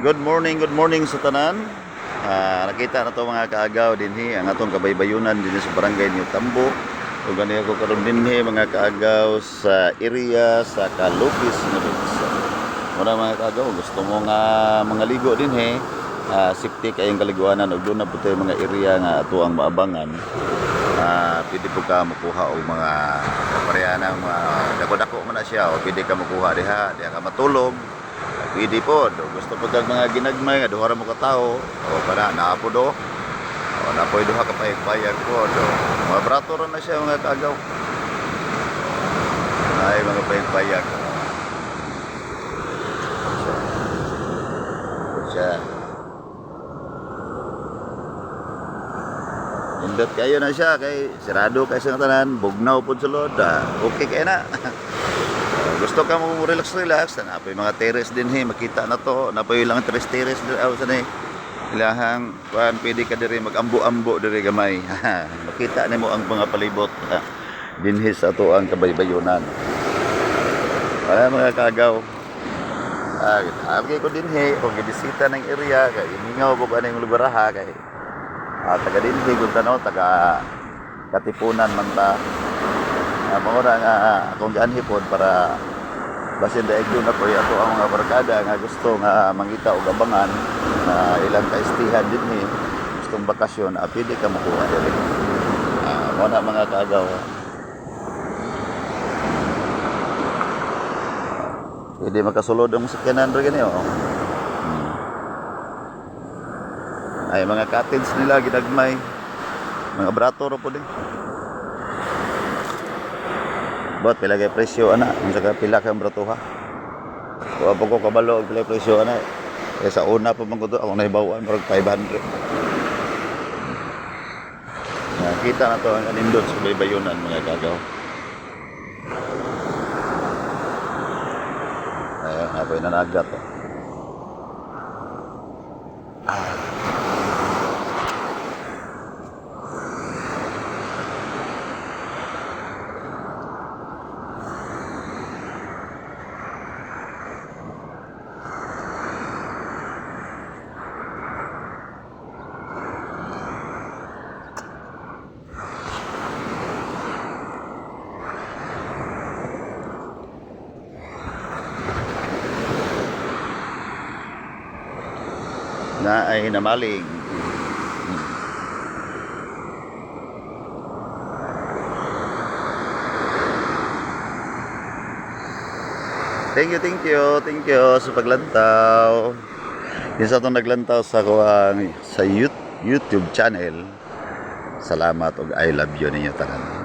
Good morning, good morning sa tanan. Ah, nakita na to mga kaagaw dinhi ang atong kabaybayunan dinhi sa barangay New Tambo. Ug gani ako karon dinhi mga kaagaw sa area sa Calupis Binsa. Muna mga kaagaw gusto mo nga mga ligo dinhi. Ah, safety kayong kaliguanan ug doon na po mga area nga ato ang maabangan. Ah, pwede po ka makuha og mga pareha ng mga dako-dako man na siya o pwede ka makuha diha, diha ka matulog. Pwede po, do. gusto po kag mga ginagmay nga duha ra mo ka tawo o kana naa po do. O na po duha ka payag-payag po do. Mga ra na siya mga kagaw. Ay mga payag-payag. Siya. Indot kayo na siya kay sirado kay sa tanan, bugnaw pud sulod. Ah, okay kay na. Gusto ka mo relax relax. Na po mga terrace din he makita na to. Na po lang terrace terrace din aw sa ni ilahang kuan pwede ka diri magambo-ambo diri gamay. Makita nimo ang mga palibot ah, dinhi sa ato ang kabaybayonan para mga kagaw. Ah agi ko din he o gibisita ng area kay imingaw ko ba ning lugar ha kay ah, taga din he gud tanaw taga katipunan man ta. Uh, mga nga uh, akong gaan hipon para basin daig doon ako ato ang mga barkada nga gusto nga mangita og abangan na ilang kaistihan din ni gustong bakasyon ah, pwede ka makuha dili uh, mo na mga kaagaw pwede makasulod ang sakyanan rin gani oh. Hmm. ay mga cottage nila ginagmay mga brato ro po din Bot, pila kay presyo ana, unsa ka pila kay bratuha. Kuha pa ko kabalo pila presyo ana. Kaya sa una pa man ko ako nahibawan marag 500. Nakita na to ang anindot sa baybayunan mga kagaw. Ayun, apoy na nagat. Oh. Ah. Na ay namaling. Thank you, thank you, thank you sa paglantaw. Yung sa itong naglantaw sa kuwang sa YouTube channel. Salamat og I love you ninyo tanan.